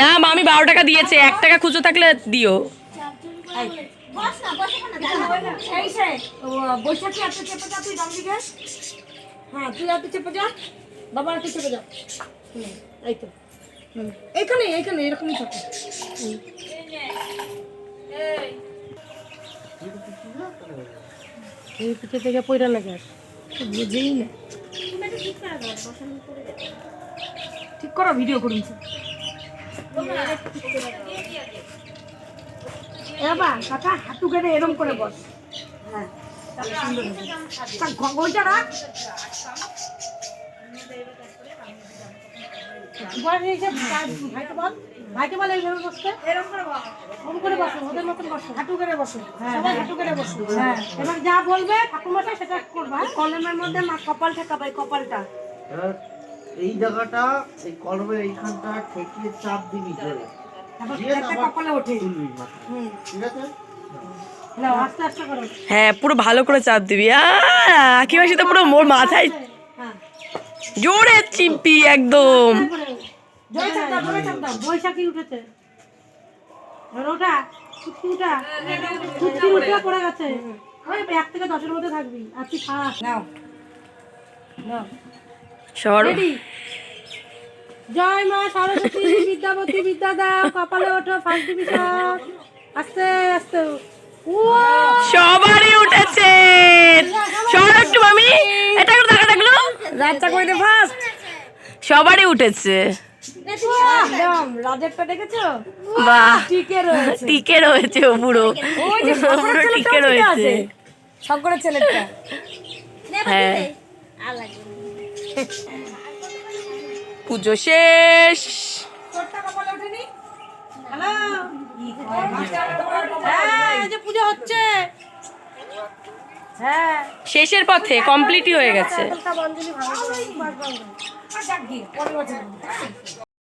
না মামি বারো টাকা দিয়েছে। এক টাকা খুচরো থাকলে দিও। হ্যাঁ তুই চেপে যা। বাবা হাতে চেপে যা। হুম, এই তো। এইখানে এইখানে এরকমই থাকে। এই। পিঠে থেকে পয়রা লাগে বুঝেই না। ঠিক করো ভিডিও করুন। এবার কাকা হাঁটু কেটে এরম করে বস। হ্যাঁ। ওইটা রাখ। বল। ভাইকে বল এইভাবে বসতে এরকম করে বস? ওরকম করে বসো ওদের মতন বসো হাঁটু করে বসো সবাই হাঁটু করে বসো। হ্যাঁ। এবার যা বলবে ঠাকুমাটা সেটা করবা কলমের মধ্যে মা কপাল ঠেকাবে কপালটা। এই জায়গাটা এই কলমের এইখানটা ঠেকিয়ে চাপ দিবি ধরে। হ্যাঁ পুরো ভালো করে চাপ দিবি। আকি মাসি তো পুরো মোর মাথায় হ্যাঁ। জোরে চিম্পি একদম। জয় চাপ জয় চাপ বৈশাখী উঠেছে। ওটা ছুটকি উঠা। উঠে পড়ে গেছে। ওই এক থেকে দশের মধ্যে থাকবি। আর তুই ফার্স্ট নাও। নাও। রেডি? জয় মা সরস্বতী বিদ্যাপতি বিদ্যা দাও কপালে ওঠো ফার্স্ট ডিভিশন আস্তে আস্তে। ও সবারই উঠেছে। মামি। এটা দেখা দেখল? রাজটা করে দে ফার্স্ট সবারই উঠেছে। একদম। রাজেরটা দেখেছ বাহ। টিকে রয়েছে। টিকে রয়েছে ও পুরো ওই যে পুরো শঙ্করের টিকে রয়েছে। শঙ্করের ছেলেটা। হ্যাঁ। পুজো শেষ। হ্যাঁ পুজো হচ্ছে। হ্যাঁ শেষের পথে কমপ্লিটই হয়ে গেছে